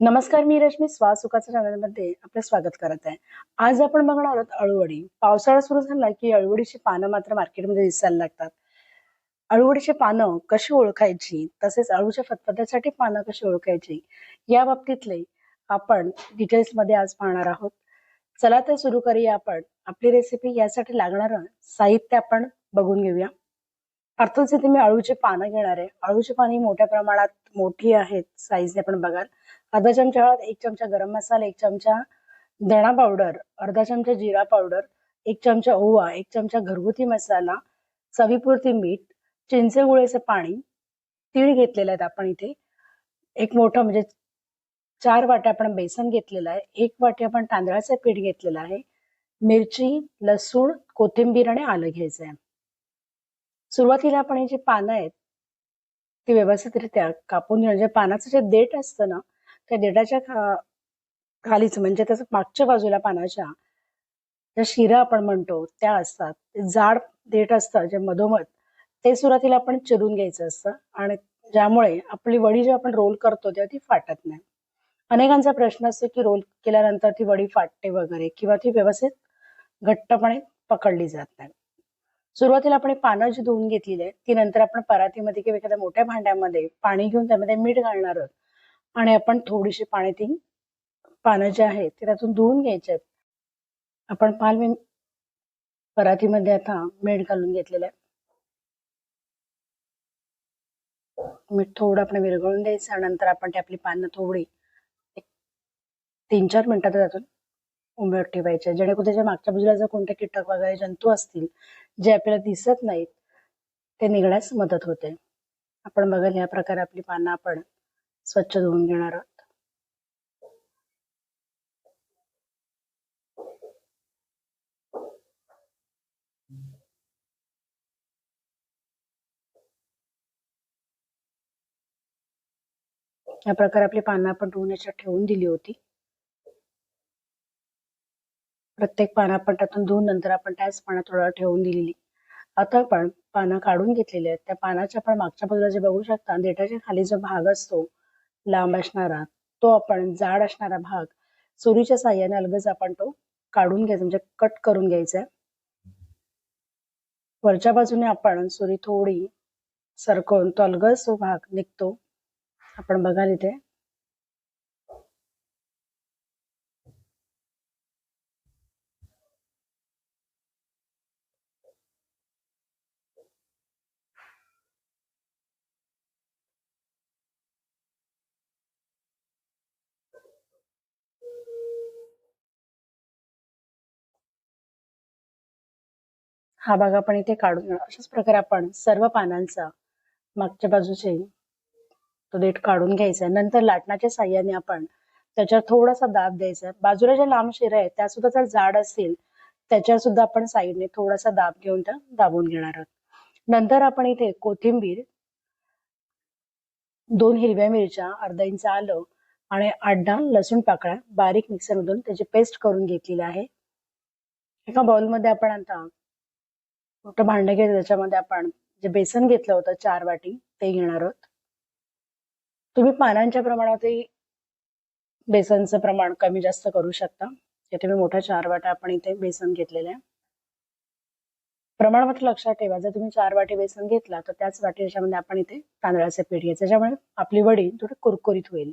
नमस्कार मी रश्मी स्वासुखाच्या चॅनलमध्ये आपलं स्वागत करत आहे. आज आपण बघणार आहोत अळूवडी. पावसाळा सुरू झाला की अळूवडीची पानं मात्र मार्केटमध्ये दिसायला लागतात. अळूवडीची पानं कशी ओळखायची? तसेच अळूच्या फतफत्यासाठी पानं कशी ओळखायची? या बाबतीतले आपण डिटेल्समध्ये आज पाहणार आहोत. चला तर सुरू करूया आपण. आपली रेसिपी यासाठी लागणारं साहित्य आपण बघून घेऊया. अर्थात इथे मी अळूची पानं घेणार आहे अळूची पानं मोठ्या प्रमाणात मोठी आहेत साईजने आपण बघाल. अर्धा चमचा हळद एक चमचा गरम मसाला एक चमचा धणा पावडर अर्धा चमचा जिरा पावडर एक चमचा ओवा एक चमचा घरगुती मसाला चवीपुरती मीठ चिंचे गुळेचं पाणी तीळ घेतलेले आहेत आपण इथे. एक मोठं म्हणजे चार वाट्या आपण बेसन घेतलेलं आहे एक वाटी आपण तांदळाचं पीठ घेतलेलं आहे मिरची लसूण कोथिंबीर आणि आलं घ्यायचं आहे. सुरुवातीला आपण हे जी पानं आहेत ती व्यवस्थितरित्या कापून घेऊन जे म्हणजे पानाचं जे देठ असतं ना त्या देठाच्या खा खालीच म्हणजे त्याच मागच्या बाजूला पानाच्या ज्या शिरा आपण म्हणतो त्या असतात. ते जाड देठ असतं जे मधोमध ते सुरुवातीला आपण चिरून घ्यायचं असतं. आणि ज्यामुळे आपली वडी जेव्हा आपण रोल करतो तेव्हा ती फाटत नाही. अनेकांचा प्रश्न असतो की रोल केल्यानंतर ती वडी फाटते वगैरे किंवा ती व्यवस्थित घट्टपणे पकडली जात नाही. सुरुवातीला आपण पानं जी धुवून घेतलेली आहे ती नंतर आपण परातीमध्ये किंवा एखाद्या मोठ्या भांड्यामध्ये पाणी घेऊन त्यामध्ये मीठ घालणार आहोत. आणि आपण थोडीशी पाणी ती पानं जे आहेत ते त्यातून धुवून घ्यायचे आहेत. आपण पाल मी परातीमध्ये आता मीठ घालून घेतलेलं आहे. मीठ थोडं आपण विरघळून द्यायचं नंतर आपण ते आपली पानं थोडी तीन चार मिनिटात त्यातून उमेट ठेवायचे. जेणेकरून त्याच्या मागच्या बाजूला जर कोणते कीटक वगैरे जंतू असतील जे आपल्याला दिसत नाहीत ते निघण्यास मदत होते. आपण बघाल या प्रकारे आपली पानं आपण स्वच्छ धुवून घेणार आहोत. या प्रकारे आपली पानं आपण धुवून याच्यात ठेवून दिली होती. प्रत्येक पानं आपण त्यातून धुवून नंतर आपण त्याच पाण्यात थोडं ठेवून दिलेली. आता आपण पानं काढून घेतलेली आहेत. त्या पानाच्या आपण मागच्या बाजूला जे बघू शकता देठाच्या खाली जो भाग असतो लांब असणारा तो आपण जाड असणारा भाग सुरीच्या साह्याने अलगच आपण तो काढून घ्यायचा म्हणजे कट करून घ्यायचा. वरच्या बाजूने आपण सुरी थोडी सरकवून तो अलगच तो भाग निघतो. आपण बघाल इथे. हा भाग आपण इथे काढून घेणार. अशाच प्रकारे आपण सर्व पानांचा मागच्या बाजूचे तो देठ काढून घ्यायचा नंतर लाटणाच्या साह्याने आपण त्याच्यावर थोडासा दाब द्यायचा बाजूला ज्या लांब शिरा आहेत त्या सुद्धा जर जाड असतील त्याच्यावर सुद्धा आपण साईडने थोडासा दाब घेऊन त्या दाबून घेणार आहोत. नंतर आपण इथे कोथिंबीर दोन हिरव्या मिरच्या अर्धा इंच आलं आणि आठ दहा लसूण पाकळ्या बारीक मिक्सरमधून त्याची पेस्ट करून घेतलेली आहे. एका बाउलमध्ये आपण आता मोठं भांडं घेतलं त्याच्यामध्ये आपण जे बेसन घेतलं होतं चार वाटी ते घेणार आहोत. तुम्ही पानांच्या प्रमाणातही बेसनचं प्रमाण कमी जास्त करू शकता. इथे मी मोठ्या चार वाट्या आपण इथे बेसन घेतलेलं आहे प्रमाण मात्र लक्षात ठेवा जर तुम्ही चार वाटी बेसन घेतला तर त्याच वाटी याच्यामध्ये आपण इथे तांदळाचे पीठ घ्यायचं त्याच्यामुळे आपली वडी थोडी कुरकुरीत होईल.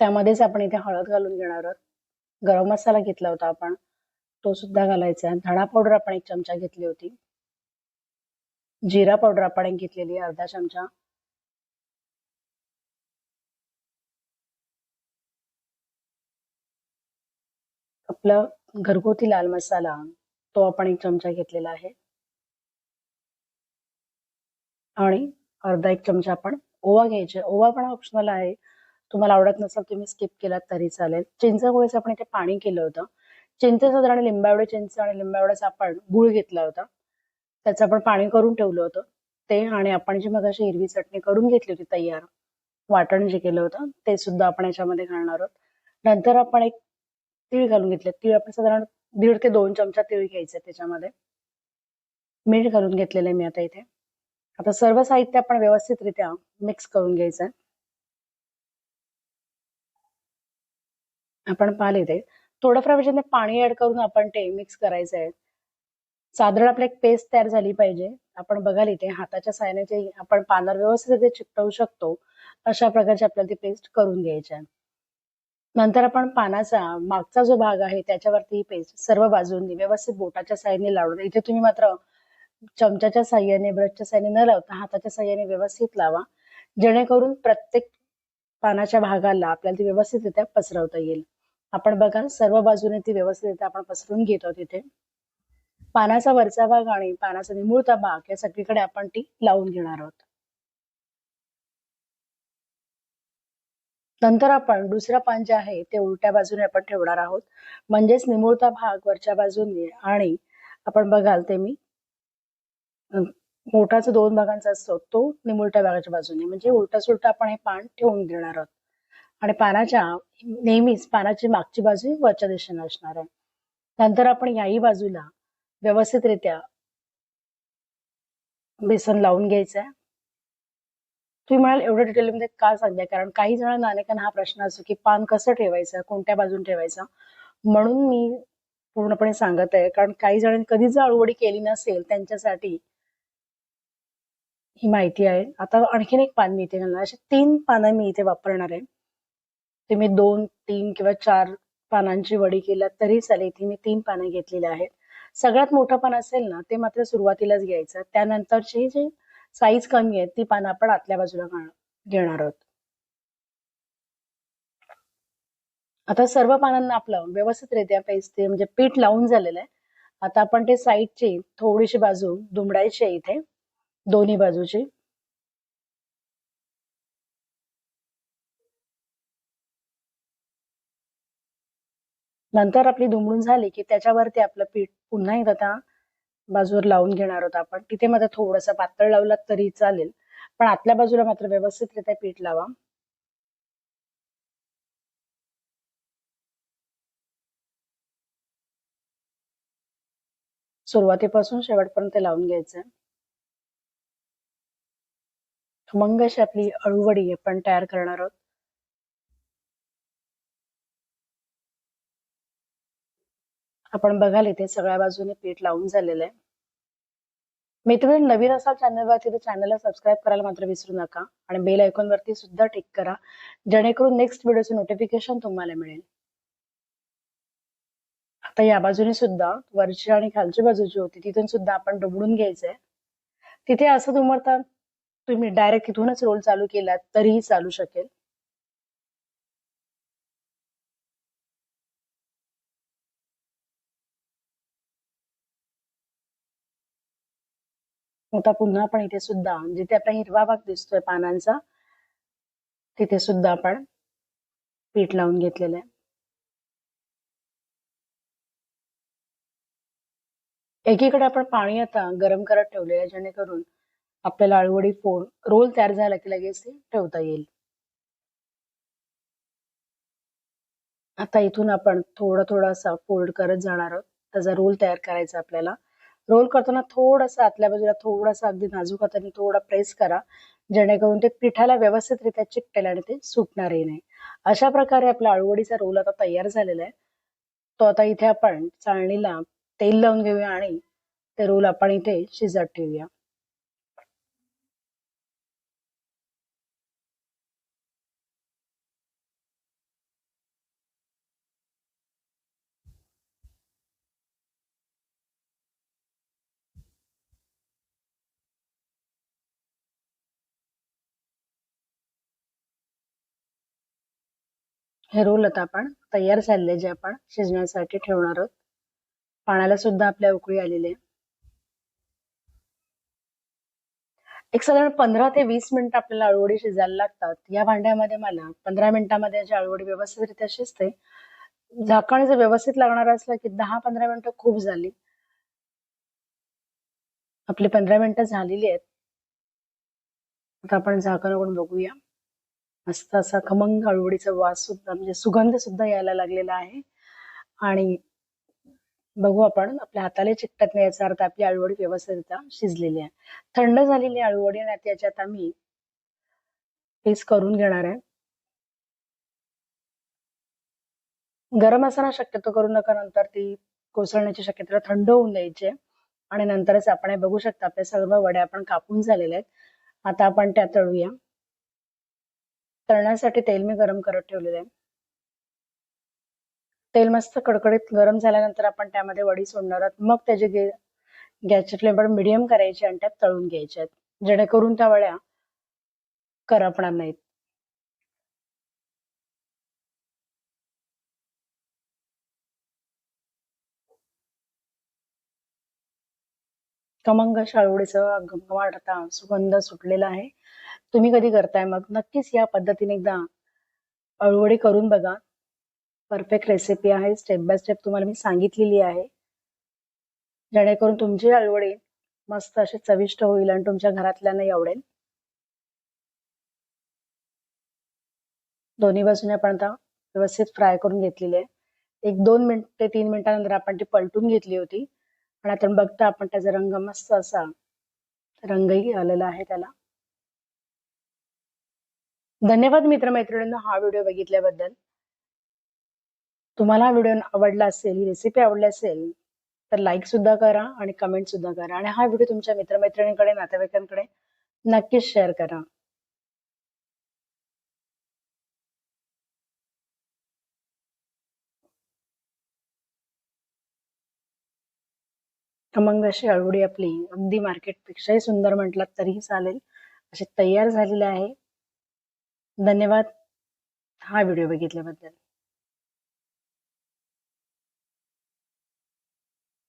त्यामध्येच आपण इथे हळद घालून घेणार आहोत. गरम मसाला घेतला होता आपण. तो सुद्धा घालायचा धणा पावडर आपण एक चमचा घेतली होती. जिरा पावडर आपण एक घेतलेली अर्धा चमचा. आपला घरगुती लाल मसाला तो आपण एक चमचा घेतलेला आहे. आणि अर्धा एक चमचा आपण ओवा घ्यायचे. ओवा पण ऑप्शनल आहे. तुम्हाला आवडत नसेल तुम्ही स्किप केलात तरी चालेल. चिंचगुळेचं आपण इथे पाणी केलं होतं. चिंच साधारण लिंबा चिंच आणि लिंबावड्याचा आपण गुळ घेतला होता. त्याचं आपण पाणी करून ठेवलं होतं. ते आणि आपण जी मग अशी हिरवी चटणी करून घेतली होती तयार वाटण जे केलं होतं ते सुद्धा आपण याच्यामध्ये घालणार आहोत. नंतर आपण एक तीळ घालून घेतले. तीळ आपण साधारण दीड ते दोन चमचा तीळ घ्यायचे त्याच्यामध्ये. मीठ घालून घेतलेलं आहे मी आता इथे. आता सर्व साहित्य आपण व्यवस्थितरित्या मिक्स करून घ्यायचं आपण पाहिले ते थोडंफार म्हणजे पाणी ऍड करून आपण ते मिक्स करायचं आहे. साधारण आपली एक पेस्ट तयार झाली पाहिजे. आपण बघाल इथे हाताच्या साहाय्याने जे आपण पानावर व्यवस्थित चिकटवू शकतो अशा प्रकारची आपल्याला ती पेस्ट करून घ्यायची आहे. नंतर आपण पानाचा मागचा जो भाग आहे त्याच्यावरती ही पेस्ट सर्व बाजूंनी व्यवस्थित बोटाच्या साह्याने लावून. इथे तुम्ही मात्र चमच्याच्या साह्याने ब्रशच्या साह्याने न लावता हाताच्या साह्याने व्यवस्थित लावा. जेणेकरून प्रत्येक पानाच्या भागाला आपल्याला ती व्यवस्थितरित्या पसरवता येईल. आपण बघा सर्व बाजूने ती व्यवस्थितरित्या आपण पसरून घेतो तिथे. पानाचा वरचा भाग आणि पानाचा निमुळता भाग या सगळीकडे आपण ती लावून घेणार आहोत. नंतर आपण दुसरं पान जे आहे ते उलट्या बाजूने आपण ठेवणार आहोत. म्हणजेच निमुळता भाग वरच्या बाजूने आणि आपण बघाल ते मी मोठाचा दोन भागांचा असतो तो निमुळट्या भागाच्या बाजूने. म्हणजे उलटा सुलटा आपण हे पान ठेवून देणार आहोत. आणि पानाच्या नेहमीच पानाची मागची बाजू वरच्या दिशेने असणार आहे. नंतर आपण याही बाजूला व्यवस्थितरित्या बेसन लावून घ्यायचं आहे. तुम्ही म्हणाल एवढं डिटेलमध्ये का सांगताय? कारण काही जणांना अनेकांना हा प्रश्न असतो की पान कसं ठेवायचं? कोणत्या बाजून ठेवायचं? म्हणून मी पूर्णपणे सांगत आहे. कारण काही जणांनी कधीच जर केली नसेल त्यांच्यासाठी ही माहिती आहे. आता आणखीन एक पान मी इथे घालणार असे तीन पानं मी इथे वापरणार आहे. तुम्ही दोन तीन किंवा चार पानांची वडी केल्या तरी चालेल. इथे मी तीन पानं घेतलेली आहेत. सगळ्यात मोठं पान असेल ना ते मात्र सुरुवातीलाच घ्यायचं. त्यानंतरची जी साईज कमी आहे ती पानं आपण आतल्या बाजूला घेणार आहोत. आता सर्व पानांना आपलं व्यवस्थितरित्या पेस्ट म्हणजे पीठ लावून झालेलं आहे. आता आपण ते साईडची थोडीशी बाजू दुमडायची आहे इथे. दोन्ही बाजूची. नंतर आपली दुमडून झाली की त्याच्यावरती आपलं पीठ पुन्हा एकदा बाजूवर लावून घेणार आहोत आपण. तिथे मात्र थोडस पातळ लावला तरी चालेल. पण आतल्या बाजूला मात्र व्यवस्थितरित्या पीठ लावा. सुरुवातीपासून शेवटपर्यंत लावून घ्यायचं खमंग अशी आपली अळूवडी आपण तयार करणार आहोत. आपण बघाल इथे सगळ्या बाजूने पीठ लावून झालेलं आहे. तुम्ही नवीन असाल चॅनलवरती तर चॅनलला सबस्क्राईब करायला मात्र विसरू नका आणि बेल आयकॉन वरती सुद्धा टिक करा. जेणेकरून नेक्स्ट व्हिडिओचे नोटिफिकेशन तुम्हाला मिळेल. आता या बाजूने सुद्धा वरची आणि खालची बाजू जी होती तिथून सुद्धा आपण डुबडून घ्यायचंय. तिथे असं तुम्हाला तुम्ही डायरेक्ट इथूनच रोल चालू केलात तरीही चालू शकेल. आता पुन्हा आपण इथे सुद्धा म्हणजे जिथे आपला हिरवा भाग दिसतोय पानांचा तिथे सुद्धा आपण पीठ लावून घेतलेलं आहे. एकीकडे आपण पाणी आता गरम करत ठेवलेलं आहे जेणेकरून आपल्याला आळवडी फोड रोल तयार झाला की लगेच ते ठेवता येईल. आता इथून आपण थोडा थोडासा फोल्ड करत जाणार आहोत. त्याचा रोल तयार करायचा आपल्याला. रोल करताना थोडासा आतल्या बाजूला थोडासा अगदी नाजूक हाताने थोडा प्रेस करा. जेणेकरून ते पिठाला व्यवस्थितरित्या चिकटेल आणि ते सुटणारही नाही. अशा प्रकारे आपला आळवडीचा रोल आता तयार झालेला आहे. तो आता इथे आपण चाळणीला तेल लावून घेऊया आणि ते रोल आपण इथे शिजत ठेवूया. हे रोल आता आपण तयार झालेले जे आपण शिजण्यासाठी ठेवणार आहोत. पाण्याला सुद्धा आपल्या उकळी आलेली आहे. एक साधारण पंधरा ते वीस मिनिट आपल्याला अळवडी शिजायला लागतात. या भांड्यामध्ये मला पंधरा मिनिटांमध्ये जी अळवडी व्यवस्थितरित्या शिजते झाकण जर व्यवस्थित लागणार असलं की दहा पंधरा मिनिटं खूप झाली. आपली पंधरा मिनिटं झालेली आहेत. आता आपण झाकण उघडून बघूया. मस्त असा खमंग अळवडीचा वास सुद्धा म्हणजे सुगंध सुद्धा यायला लागलेला आहे. आणि बघू आपण आपल्या हाताला चिकटत नाही याचा अर्थ आपली आळूवडी व्यवस्थितरित्या शिजलेली आहे. थंड झालेली अळूवडी आणि त्याच्यात आम्ही पीस करून घेणार आहे. गरम असताना शक्यतो करू नका नंतर ती कोसळण्याची शक्यता थंड होऊन द्यायची आणि नंतरच आपण हे बघू शकता आपल्या सर्व वड्या आपण कापून झालेल्या आहेत. आता आपण त्या तळूया. तळण्यासाठी तेल मी गरम करत ठेवलेलं आहे. तेल मस्त कडकडीत गरम झाल्यानंतर आपण त्यामध्ये वडी सोडणार आहोत. मग त्याची गे गॅसची फ्लेम मिडियम करायची आणि त्यात तळून घ्यायच्या आहेत. जेणेकरून त्या वड्या करपणार नाहीत. कमंग शाळवडीचा घमघमाट आता सुगंध सुटलेला आहे. तुम्ही कधी करताय? मग नक्कीच या पद्धतीने एकदा अळूवडी करून बघा. परफेक्ट रेसिपी आहे. स्टेप बाय स्टेप तुम्हाला मी सांगितलेली आहे. जेणेकरून तुमची अळवडी मस्त अशी चविष्ट होईल आणि तुमच्या घरातल्यांनाही आवडेल. दोन्ही बाजूने आपण आता व्यवस्थित फ्राय करून घेतलेली आहे. एक दोन मिनिट ते तीन मिनिटानंतर आपण ती पलटून घेतली होती. आणि आता बघता आपण त्याचा रंग मस्त असा रंगही आलेला आहे त्याला. धन्यवाद मित्रमैत्रिणींनो हा व्हिडिओ बघितल्याबद्दल. तुम्हाला हा व्हिडिओ आवडला असेल ही रेसिपी आवडली असेल तर लाईक सुद्धा करा आणि कमेंट सुद्धा करा. आणि हा व्हिडिओ तुमच्या मित्रमैत्रिणींकडे नातेवाईकांकडे नक्कीच शेअर करा. खमंग अशी अळवडी आपली अगदी मार्केटपेक्षाही सुंदर म्हटलात तरीही चालेल. अशी तयार झालेली आहे. धन्यवाद. हा व्हिडिओ बघितल्याबद्दल.